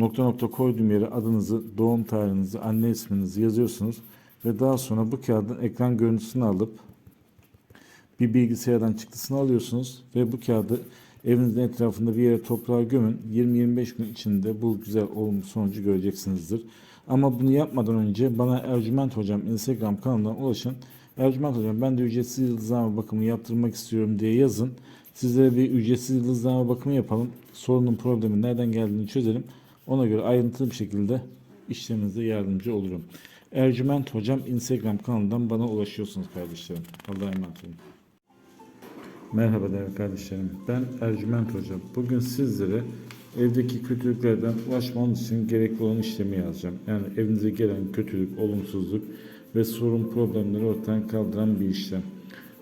Nokta nokta koyduğum yere adınızı, doğum tarihinizi, anne isminizi yazıyorsunuz ve daha sonra bu kağıdın ekran görüntüsünü alıp bir bilgisayardan çıktısını alıyorsunuz ve bu kağıdı evinizin etrafında bir yere toprağa gömün. 20-25 gün içinde bu güzel olumlu sonucu göreceksinizdir. Ama bunu yapmadan önce bana Ercüment Hocam Instagram kanalından ulaşın. Ercüment Hocam ben de ücretsiz yıldızlama bakımı yaptırmak istiyorum diye yazın. Sizlere bir ücretsiz yıldızlama bakımı yapalım. Sorunun problemi nereden geldiğini çözelim. Ona göre ayrıntılı bir şekilde işleminize yardımcı olurum. Ercüment Hocam Instagram kanalından bana ulaşıyorsunuz kardeşlerim. Allah'a emanet olun. Merhaba değerli kardeşlerim. Ben Ercüment Hoca. Bugün sizlere evdeki kötülüklerden ulaşmanız için gerekli olan işlemi yazacağım. Yani evinize gelen kötülük, olumsuzluk ve sorun problemleri ortadan kaldıran bir işlem.